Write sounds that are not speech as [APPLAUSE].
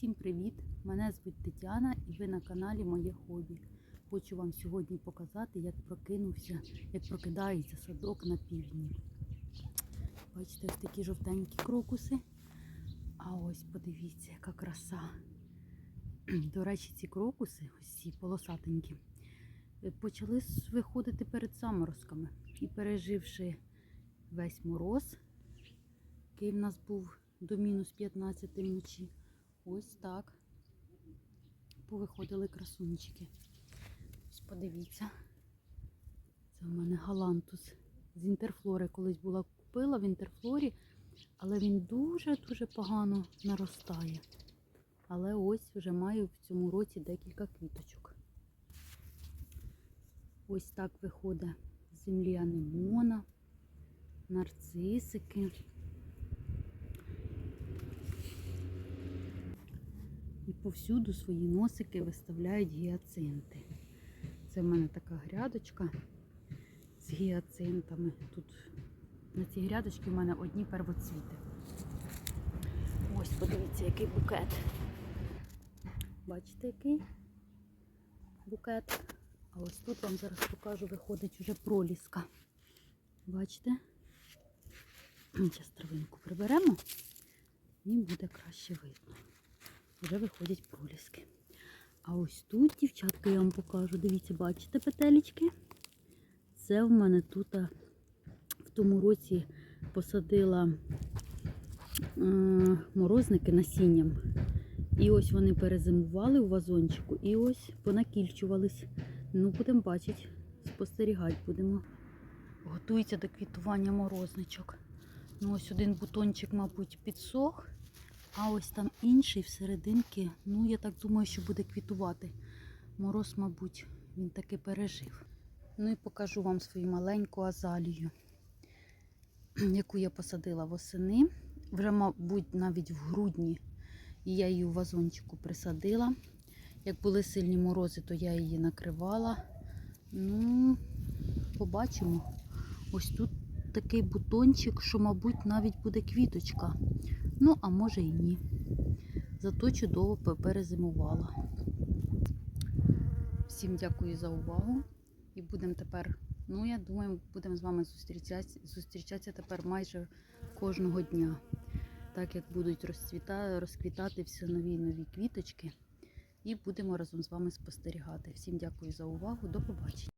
Усім привіт! Мене звуть Тетяна і ви на каналі Моє Хобі. Хочу вам сьогодні показати, як прокинувся, як прокидається садок на півдні. Бачите, ось такі жовтенькі крокуси. А ось подивіться, яка краса. [CLEARS THROAT] До речі, ці крокуси, ось ці полосатенькі, почали виходити перед заморозками. І переживши весь мороз, який в нас був до мінус 15 вночі, ось так повиходили красунчики. Ось подивіться. Це в мене галантус з інтерфлори. Колись була купила в інтерфлорі, але він дуже-дуже погано наростає. Але ось вже маю в цьому році декілька квіточок. Ось так виходить землі анемона, нарцисики. Повсюду свої носики виставляють гіацинти. Це в мене така грядочка з гіацинтами. Тут на цій грядочці в мене одні первоцвіти. Ось подивіться, який букет. Бачите, який букет? А ось тут вам зараз покажу, виходить уже проліска. Бачите? Зараз травинку приберемо і буде краще видно. Вже виходять проліски. А ось тут, дівчатка, я вам покажу. Дивіться, бачите петелечки? Це в мене тут в тому році посадила е, морозники насінням. І ось вони перезимували у вазончику і ось понакільчувались. Ну, будемо бачити, спостерігати будемо. Готується до квітування морозничок. Ну, ось один бутончик, мабуть, підсох. А ось там інший всерединки, ну я так думаю, що буде квітувати. Мороз, мабуть, він таки пережив. Ну і покажу вам свою маленьку азалію, [CLEARS THROAT] яку я посадила восени. Вже, мабуть, навіть в грудні і я її у вазончику присадила. Як були сильні морози, то я її накривала. Ну, побачимо. Ось тут такий бутончик, що, мабуть, навіть буде квіточка. Ну, а може і ні. Зато чудово перезимувала. Всім дякую за увагу. І будемо тепер, ну я думаю, будемо з вами зустрічатися, зустрічатися тепер майже кожного дня. Так як будуть розцвіта, розквітати всі нові нові квіточки. І будемо разом з вами спостерігати. Всім дякую за увагу. До побачення.